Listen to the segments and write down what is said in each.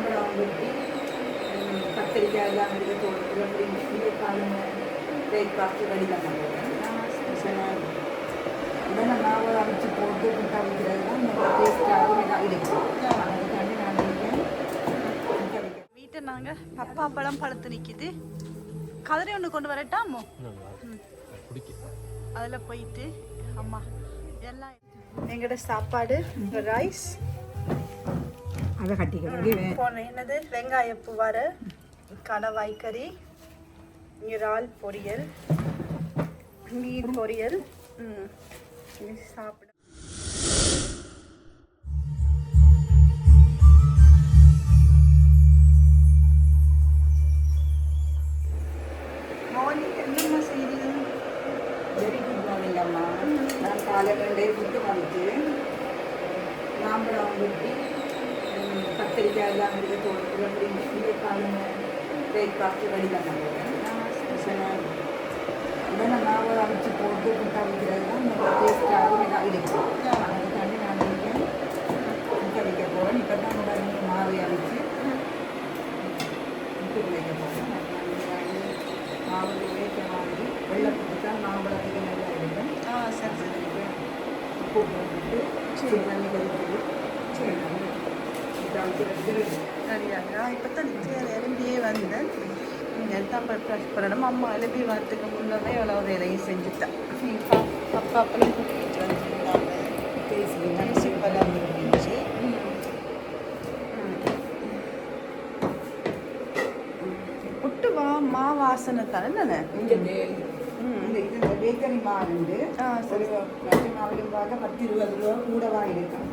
மாம்பழம் வெட்டி கத்திரிக்காய் எல்லாம் எடுத்து போட்டு அப்படின்னு இந்த காலம் பிரேக்ஃபாஸ்ட் ரெடி பண்ண போகிறேன் இதெல்லாம் மாவு அரைச்சி போட்டு முட்டை வைக்கிறது தான் நல்லா டேஸ்ட்டாகவும் நல்லா இருக்கும் அதுக்காண்டி நான் வீட்டை நாங்க பப்பா பழம் பழுத்து நிக்குது. கதிரை ஒன்று கொண்டு வரட்டாமோ அதில் போயிட்டு அம்மா எல்லாம் எங்களோட சாப்பாடு ரைஸ் அதை கட்டிக்கிறது போன என்னது? வெங்காய பூவாரை கணவாய் கறி இறால் பொரியல் மீன் பொரியல் சாப்பிட நான் காலை ரெண்டே ஃபுட்டு வந்துட்டு மாம்பழம் வெட்டி ம், கத்திரிக்காய் எல்லாம் எடுத்து போட்டு அப்படின்னு இந்த காலம் பிரேக்ஃபாஸ்ட் ரெடி பண்ண போகிறேன் இதெல்லாம் மாவு அரைச்சி போட்டு முட்டை வைக்கிறது தான் நல்லா டேஸ்ட்டாகவும் நல்லா இருக்கும் அதுக்காண்டி நான் இருக்கேன் முட்டை வைக்க போகிறேன் இப்போ தான் கூட நீங்கள் மாவு அரைச்சி முட்டை வைக்க போகிறேன் மாவு வேக்க மாதிரி வெள்ளை போட்டு தான் மாம்பழத்துக்கு நல்லா இருக்கும் ஆ சரி சரி உப்பு போட்டுட்டு சரி தண்ணி கொதிக்குது சரி இதை வைக்கிறது சரியாங்க இப்போ தான் எலும்பியே வந்தேன் ப்ரெஷ் பண்ணணும் அம்மா எலும்பி வரத்துக்கு முன்னவே எவ்வளோ வேலையும் செஞ்சுட்டேன் அப்பா அப்பெல்லாம் கூட்டிகிட்டு வந்துருந்தாங்க பேசுகிறேன் சூப்பராக இருந்துச்சு புட்டு வா மா வாசனை தானே இந்த இது பேக்கரி மாவுண்டு ஆ, ஒரு பத்து மாவுலையும் பார்க்க பத்து இருபது ரூபா கூடவா இருக்கும்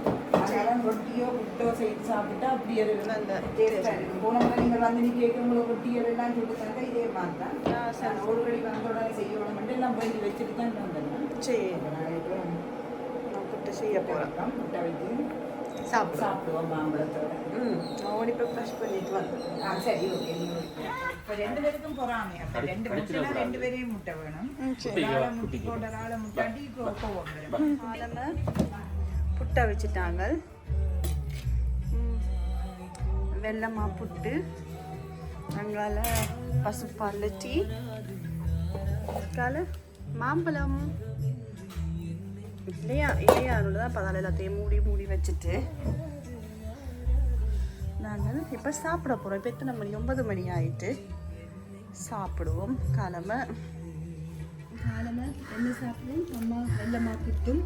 அதனால ரொட்டியோ புட்டோ செய்து சாப்பிட்டா அப்படி இருக்கும் போன முறை நீங்கள் வந்து நீ கேட்கும்போது ரொட்டியல் எல்லாம் சுட்டு தந்தா இதே மாதிரி தான் ஒரு கடி வந்த உடனே செய்யணும் மட்டும் எல்லாம் போய் வச்சுட்டு தான் வந்தேன். சரி. நான் இப்போ புட்டு செய்ய போகிறேன் முட்டை வைத்து சாப்பிடுவோம். சாப்பிடுவோம் மாம்பழத்தோட. ம் ஓடி போய் ப்ரெஷ் பண்ணிட்டு வந்தேன். ஆ சரி ஓகே இப்போ ரெண்டு பேருக்கும் பொறாமை அப்போ ரெண்டு முட்டைனா ரெண்டு பேரையும் முட்டை வேணும். ஒரு முட்டி போட்ட ஒரு ஆளை முட்டாட்டி இப்போ கோவம் வரும். முட்டை வச்சுட்டாங்க. வெள்ளமாக புட்டு. அங்கால பசுப்பால் டீ கால மாம்பழம். இல்லையா இல்லையா அதோட தான் பதால எல்லாத்தையும் மூடி மூடி வச்சுட்டு. நாங்கள் இப்போ சாப்பிட போகிறோம் இப்போ எத்தனை மணி? ஒன்பது மணி ஆயிட்டு. சாப்பிடுவோம். காலமை. காலமை என்ன சாப்பிடுவோம் அம்மா வெள்ளமாக புட்டும்.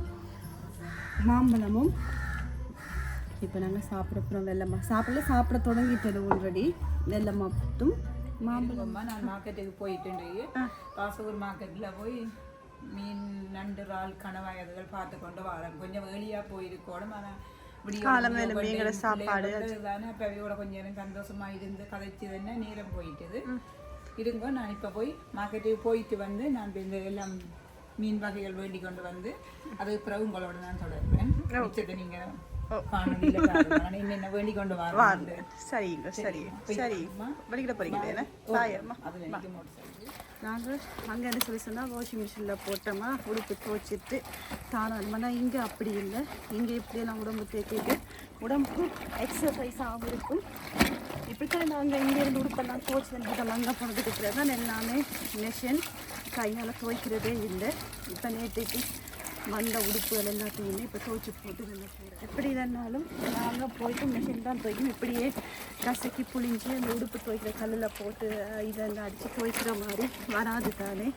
மாம்பழமும். இப்போ நாங்கள் சாப்பிட போகிறோம் வெள்ளமா சாப்பிடல சாப்பிட தொடங்கிட்டது ஆல்ரெடி வெள்ளமா புட்டும். மாம்பழம் அம்மா நான் மார்க்கெட்டுக்கு போயிட்டு பாசூர் மார்க்கெட்டில் போய் மீன் நண்டு இறால் கணவாய் அதுகள் பார்த்து கொண்டு வரேன். கொஞ்சம் ஏர்லியாக போயிருக்கோடும் ஆனால் சாப்பாடு. தானே அப்போ அவையோட கொஞ்சம் நேரம் சந்தோஷமா இருந்து கதைச்சு தானே நேரம் போயிட்டுது. இருங்க நான் இப்போ போய் மார்க்கெட்டுக்கு போயிட்டு வந்து நான் இப்ப இந்த எல்லாம் மீன் வகைகள் வேண்டி கொண்டு வந்து அது பிறகு உங்களோட நான் தொடர்பேன் மிச்சத்தை நீங்கள் என்னென்ன வேண்டி கொண்டு வரேன் சரிங்க சரி சரி மோட்டர் சைக்கிள் நாங்கள் அங்கே என்ன சொல்லி சொன்னால் வாஷிங் மிஷினில் போட்டோமா உடுப்பு துவைச்சிட்டு தாராளமாக இங்கே அப்படி இல்லை. இங்கே இப்படியெல்லாம் உடம்பு தேக்கிட்டு உடம்புக்கு எக்ஸசைஸாகவும் இருக்கும் இப்படித்தான் நாங்கள் இங்கேருந்து உடுப்பெல்லாம் துவைச்சி இதெல்லாம் அங்கே போனதுக்கு தான் எல்லாமே மிஷின் கையால் துவைக்கிறதே இல்லை. இப்போ நேற்றுக்கு வந்த உடுப்புகள் எல்லாத்தையுமே இப்போ துவைச்சி போட்டு நல்லா போகிறோம் எப்படி இல்லைனாலும் நாங்கள் போயிட்டு மிஷின் தான் துவைக்கணும். இப்படியே கசக்கி புளிஞ்சு அந்த உடுப்பு துவைக்கிற கல்லில் போட்டு இதெல்லாம் இதை அடித்து துவைக்கிற மாதிரி வராது தானே.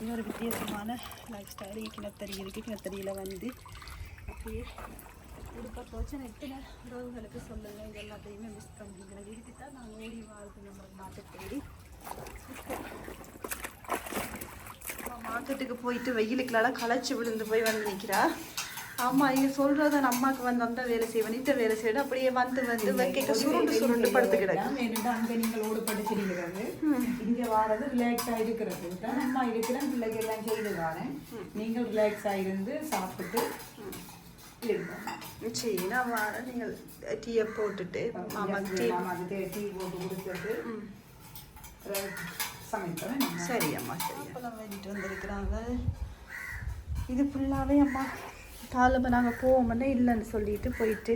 இன்னொரு வித்தியாசமான லைஃப் ஸ்டைல் கிணத்தறி இருக்குது கிணத்தறியில் வந்து அப்படியே உடுப்பை துவைச்சு எத்தனை உறவுகளுக்கு சொல்லுங்கள் இது எல்லாத்தையுமே மிஸ் பண்ணுறீங்க இதுக்கு தான் நாங்கள் ஓடி வாழ்க்கை நம்ம மாற்ற தேடி. மார்க்கெட்டுக்கு போயிட்டு வெயிலுக்குலாம் களைச்சி விழுந்து போய் வந்து நிற்கிறா ஆமாம் இங்கே சொல்கிறத அம்மாவுக்கு வந்து அந்த வேலை செய்வேன் இந்த வேலை செய்யணும் அப்படியே வந்து வந்து வைக்க சுருண்டு சுருண்டு படுத்து கிடக்கு ஏன்னா அங்கே நீங்கள் ஓடு படிச்சிருக்கிறது இங்கே வாரது ரிலாக்ஸாக இருக்கிறது. அம்மா இருக்கிறேன் பிள்ளைக்கு எல்லாம் செய்து நீங்கள் ரிலாக்ஸாக இருந்து சாப்பிட்டு சரி நான் வரேன் நீங்கள் டீயை போட்டுட்டு மாமாக்கு டீ போட்டு கொடுத்துட்டு சரி அம்மா சரி அப்போலாம் வேண்டிட்டு வந்திருக்கிறாங்க இது ஃபுல்லாகவே அம்மா காலம்ப நாங்கள் போவோம்னா இல்லைன்னு சொல்லிட்டு போயிட்டு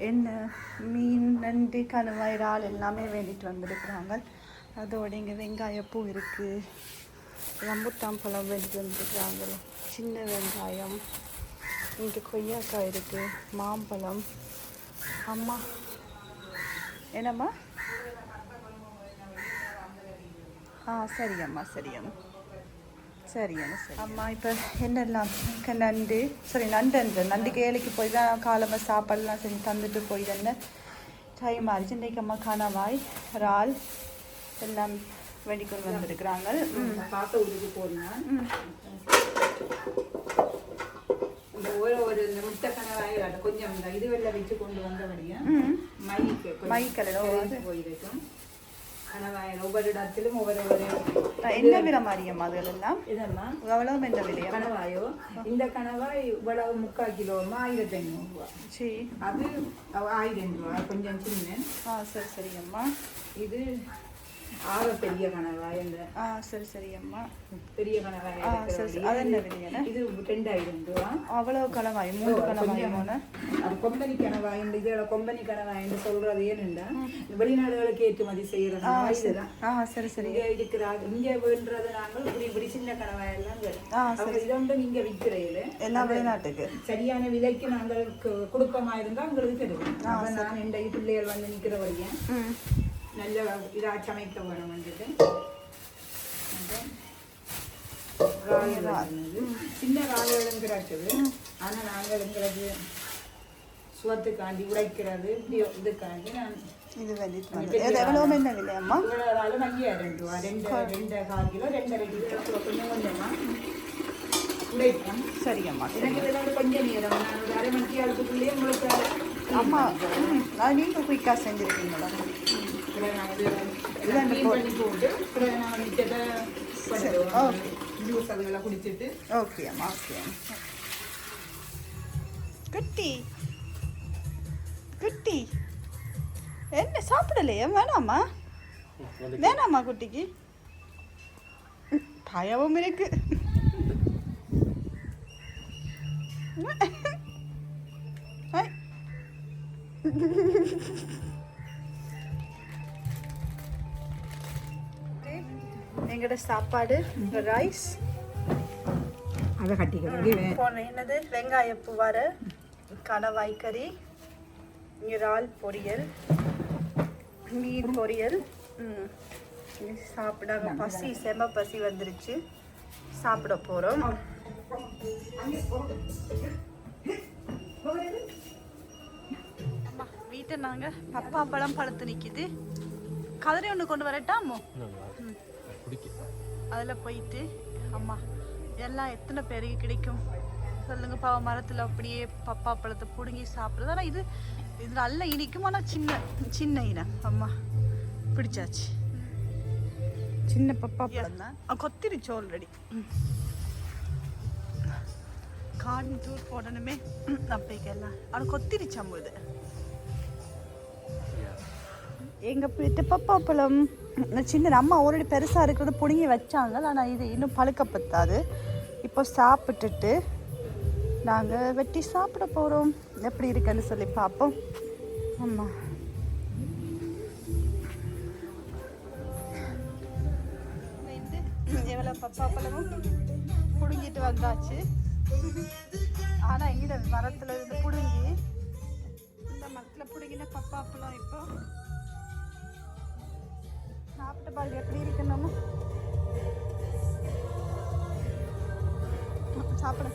எண்ணெய் மீன் நண்டு கணவாய் இறால் எல்லாமே வேண்டிட்டு வந்திருக்கிறாங்க அதோட இங்கே வெங்காயப்பூ இருக்குது ரம்புட்டான் பழம் வேண்டிட்டு வந்திருக்கிறாங்க சின்ன வெங்காயம் இங்கே கொய்யாக்காய் இருக்குது மாம்பழம். அம்மா என்னம்மா? ஆ சரி அம்மா சரி அம்மா சரி. அம்மா இப்போ என்னெல்லாம்? நண்டு. சரி நண்டு நண்டு கேளிக்கு போய் தான் காலமாக சாப்பாடுலாம் செஞ்சு தந்துட்டு போய் தானே? டைம் ஆயிடுச்சு. இன்றைக்கு அம்மா கணவாய் இறால் எல்லாம் வேண்டிக் கொண்டு வந்திருக்கிறாங்க. பார்த்த போனேன் இந்த ஒரு ஒரு இந்த முட்டை கணவாய் அதை கொஞ்சம் இந்த இது வெள்ள வச்சு கொண்டு வந்தபடியா ம் மைக்கு தெரிஞ்சு போயிருக்கும் கணவாயில் ஒவ்வொரு இடத்திலும் ஒவ்வொரு ஒரு என்ன விலை மாறியம்மா அதெல்லாம் இதெல்லாம் எவ்வளோ என்ன விலையா கணவாயோ இந்த கணவாய் இவ்வளவு முக்கால் கிலோமா ஆயிரத்தி ஐநூறு ரூபா சரி அது ஆயிரம் ரூபா கொஞ்சம் சின்ன ஆ சரி சரி அம்மா இது ஆக பெரிய கணவாய் இந்த ஆ சரி சரி அம்மா. பெரிய ஆ, சரி. அது என்ன விலையாண்ணே? இது ரெண்டாயிரம் ரூபா அவ்வளோ கலவாய் மூணு. அது கொம்பனி கணவாய் இந்த கொம்பனி கணவாய் சொல்றது ஏனுண்டா வெளிநாடுகளுக்கு ஏற்றுமதி சரி. இதுதான். ஆ சரி சரி. இங்க இருக்கிறாங்க இங்க வேண்டது நாங்கள் இப்படி இப்படி சின்ன ஆ அவங்க இதொண்டு நீங்க விற்கிறீங்கள எல்லாம் வெளிநாட்டுக்கு. சரியான விலைக்கு நாங்கள் கு- குடுப்பமா இருந்தா உங்களுக்கு தெரியும். நான் இந்த பிள்ளைகள் வந்து நிக்கிறபடியே ம். நல்ல இதா சமைக்க வேணும் வந்துட்டு. சின்ன ராயலும் கிடக்குது ஆனா நாங்கள் எங்களுக்கு சுவத்துக்காண்டி உடைக்கிறது இப்படி இதுக்காண்டி நான் இது எவ்வளோ என்ன விலை அம்மா இவ்வளவு ஐயாயிரம் ரூபா ரெண்டு ரெண்டு கால் கிலோ ரெண்டரை கிலோ கொஞ்சம் கொஞ்சமா உடைப்போம் சரி அம்மா எனக்கு இதெல்லாம் கொஞ்சம் நேரம் நான் ஒரு அரை மணிக்கு அதுக்குள்ளேயே உங்களுக்கு அம்மா ம், நான் நீங்கள் குயிக்காக செஞ்சுருக்கீங்களா இதில் நான் இது எல்லாம் clean பண்ணி போட்டு அப்புறம் நான் மிச்சத்தை பண்ணுவோம் ஜூஸ் அதெல்லாம் குடிச்சிட்டு. ஓகே அம்மா ஓகே அம்மா குட்டி. குட்டி. என்ன சாப்பிடலையா? வேணாமா? வேணாமா குட்டிக்கு? பயமும் இருக்கு. ஐ. எங்கட சாப்பாடு ரைஸ் அதை கட்டிக்கிறது போன என்னது? வெங்காயப்பூ வர கணவாய் கறி இறால் பொரியல் மீன் பொரியல். ம். இனி சாப்பிட பசி செம பசி வந்துருச்சு. சாப்பிட போகிறோம் வீட்டை நாங்கள் பப்பா பழம் பழுத்து நிற்கிது கதிரை ஒன்று கொண்டு வரட்டாமோ? அதில் போயிட்டு அம்மா எல்லாம் எத்தனை பேருக்கு கிடைக்கும்? சொல்லுங்க பாவ மரத்தில் அப்படியே பப்பா பழத்தை பிடுங்கி சாப்பிடுறது. ஆனால் இது இது நல்ல இனிக்கும் ஆனால் சின்ன சின்ன இனம் அம்மா. பிடிச்சாச்சு. சின்ன பப்பா பழம் தான். கொத்திருச்சு ஆல்ரெடி கான் தூர் போடணுமே. அப்படிக்கெல்லாம் ஆனால் கொத்திருச்சு அம்மா இது. எங்கள் பிடித்த பப்பாப்பழம் பழம் சின்ன அம்மா ஆல்ரெடி பெருசாக இருக்கிறது பிடுங்கி வச்சாங்க. ஆனால் இது இன்னும் பழுக்க பத்தாது. இப்போ சாப்பிட்டுட்டு நாங்கள் வெட்டி சாப்பிட போகிறோம் எப்படி இருக்குன்னு சொல்லி பார்ப்போம். ஆமாம் எவ்வளோ பப்பா பழமும் பிடுங்கிட்டு வந்தாச்சு. ஆனால் எங்கிட்ட மரத்தில் இருந்து பிடுங்கி இந்த மரத்தில் பிடுங்கின பப்பா பழம் இப்போ பாருங்க எப்படி இருக்குன்னு சாப்பிட.